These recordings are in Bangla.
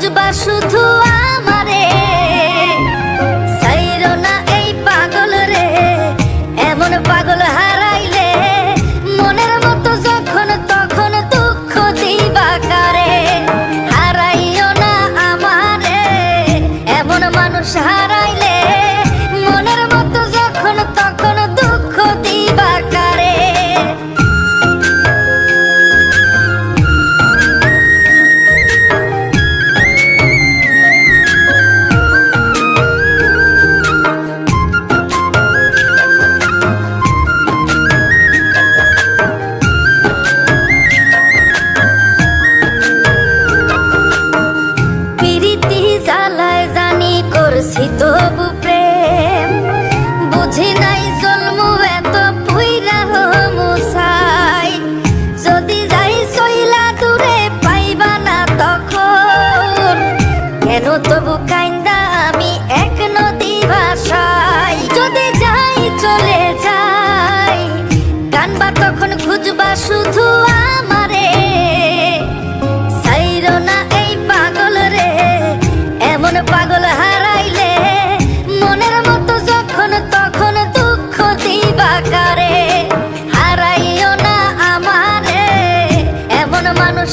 খুঁজবা শুধু আকারে হারাইও না আমারে। এমন মানুষ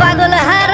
পাগল হার